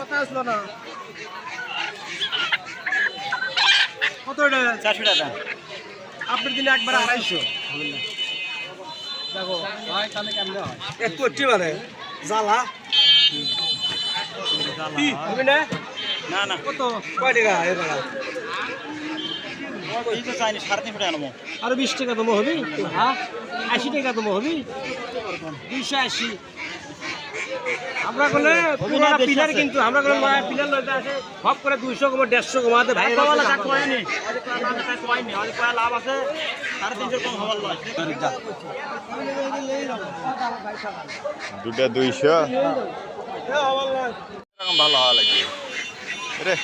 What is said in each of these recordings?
কথা আসলো না। কত চারশো টাকা। আপনার দিনে একবার আড়াইশো। দেখো হয় তাহলে কেমনে হয়? এক মানে জ্বালা। হবে না? না না। কত? কয় টাকা আরও বিশ টাকা তোমার হবে? হ্যাঁ? আশি টাকা তোমার হবে? দুইশো আশি। আমরা করলে হবে না, পুরোটা পিলার আছে। কিন্তু আমরা করলে নয়া পিলার লইতে আসে। সব করে দুইশো কমে দেড়শো কমাতে ভাই লাভ আছে সাড়ে তিনশো কম হবার লয় দুটা দুইশো। এরকম ভালো হওয়া লাগবে। রে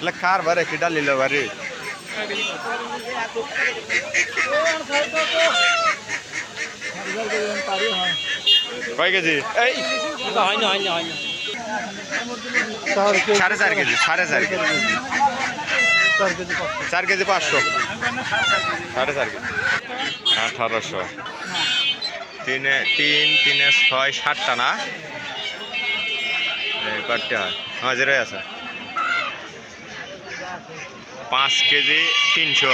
এলে কার বারে কিটা লিল বারে? কয় কেজি? এই। সাড়ে চার কেজি সাড়ে চার কেজি। চার কেজি পাঁচশো। সাড়ে চার কেজি। আঠারোশো। তিনে তিন তিনে ছয় ষাটটা না? কয়টা হাজিরাই আছে। পাঁচ কেজি তিনশো।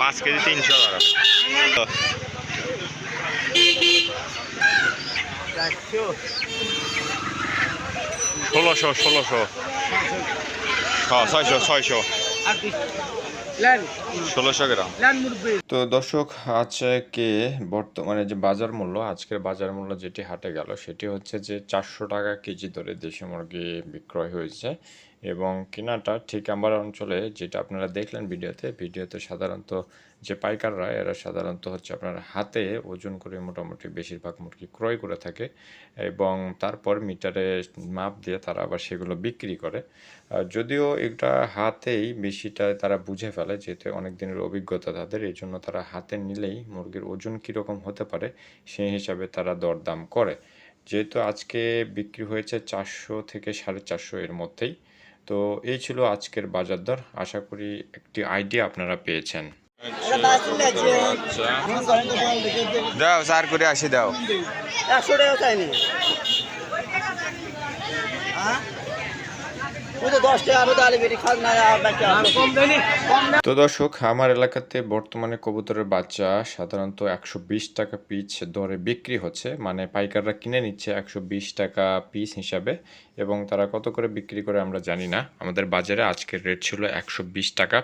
পাঁচ কেজি তিনশো ধরো তো, ষোলোশো ষোলোশো। হ্যাঁ ছয়শো ছয়শো। ষোলোশো গ্রাম। তো দর্শক আজকে বর্তমানে যে বাজার মূল্য আজকের বাজার মূল্য যেটি হাটে গেল সেটি হচ্ছে যে চারশো টাকা কেজি দরে দেশি মুরগি বিক্রয় হয়েছে এবং কেনাটা ঠিক আমার অঞ্চলে যেটা আপনারা দেখলেন ভিডিওতে ভিডিওতে সাধারণত যে পাইকাররা এরা সাধারণত হচ্ছে আপনার হাতে ওজন করে মোটামুটি বেশিরভাগ মুরগি ক্রয় করে থাকে এবং তারপর মিটারে মাপ দিয়ে তারা আবার সেগুলো বিক্রি করে। আর যদিও এটা হাতেই বেশিটা তারা বুঝে ফেলে যেহেতু অনেক দিনের অভিজ্ঞতা তাদের এই জন্য তারা হাতে নিলেই মুরগির ওজন কীরকম হতে পারে সেই হিসাবে তারা দরদাম করে। যেহেতু আজকে বিক্রি হয়েছে চারশো থেকে সাড়ে চারশো এর মধ্যেই তো এই ছিল আজকের বাজার দর। আশা করি একটি আইডিয়া আপনারা পেয়েছেন। দাও চার করে আসি দাও। একশো টাকা চাইনি হ্যাঁ ও তো দশ টাকা আরও তাহলে বেটি খাস না বাচ্চা কম দেয়নি কম তো দর্শক আমার এলাকাতে বর্তমানে কবুতরের বাচ্চা সাধারণত একশো বিশ টাকা পিস দরে বিক্রি হচ্ছে। মানে পাইকাররা কিনে নিচ্ছে একশো বিশ টাকা পিস হিসাবে। এবং তারা কত করে বিক্রি করে আমরা জানি না। আমাদের বাজারে আজকের রেট ছিল একশো বিশ টাকা।